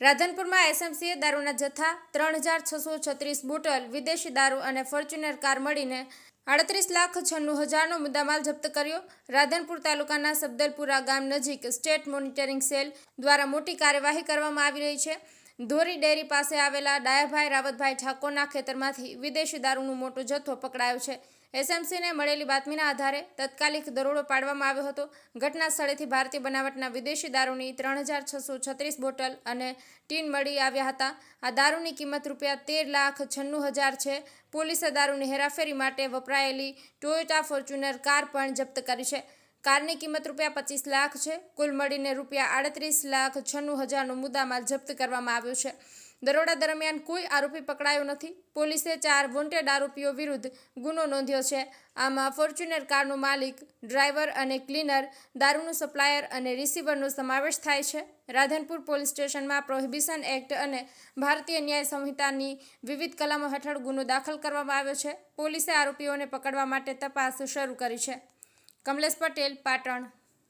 રાધનપુરમાં એસએમસીએ દારૂના જથ્થા ત્રણ હજાર છસો છત્રીસ બોટલ, વિદેશી દારૂ અને ફોર્ચ્યુનર કાર મળીને આડત્રીસ લાખ છન્નું હજારનો મુદ્દામાલ જપ્ત કર્યો. રાધનપુર તાલુકાના સબદલપુરા ગામ નજીક સ્ટેટ મોનિટરિંગ સેલ દ્વારા મોટી કાર્યવાહી કરવામાં આવી રહી છે. ધોરી ડેરી પાસે આવેલા ડાયાભાઈ રાવતભાઈ ઠાકોરના ખેતરમાંથી વિદેશી દારૂનો મોટો જથ્થો પકડાયો છે. એસએમસીને મળેલી બાતમીના આધારે તત્કાલિક દરોડો પાડવામાં આવ્યો હતો. ઘટના સ્થળેથી ભારતીય બનાવટના વિદેશી દારૂની ત્રણ હજાર છસો છત્રીસ બોટલ અને ટીન મળી આવ્યા હતા. આ દારૂની કિંમત રૂપિયા તેર લાખ છન્નું હજાર છે. પોલીસે દારૂની હેરાફેરી માટે વપરાયેલી ટોયોટા ફોર્ચ્યુનર કાર પણ જપ્ત કરી છે. કારની કિંમત રૂપિયા પચીસ લાખ છે. કુલ મળીને રૂપિયા આડત્રીસ લાખ છન્નું હજારનો મુદ્દામાલ જપ્ત કરવામાં આવ્યો છે. દરોડા દરમિયાન કોઈ આરોપી પકડાયો નથી. પોલીસે ચાર વોન્ટેડ આરોપીઓ વિરુદ્ધ ગુનો નોંધ્યો છે. આમાં ફોર્ચ્યુનર કારનો માલિક, ડ્રાઈવર અને ક્લીનર, દારૂનું સપ્લાયર અને રિસીવરનો સમાવેશ થાય છે. રાધનપુર પોલીસ સ્ટેશનમાં પ્રોહિબિશન એક્ટ અને ભારતીય ન્યાય સંહિતાની વિવિધ કલમો હેઠળ ગુનો દાખલ કરવામાં આવ્યો છે. પોલીસે આરોપીઓને પકડવા માટે તપાસ શરૂ કરી છે. કમલેશ પટેલ પાટણ.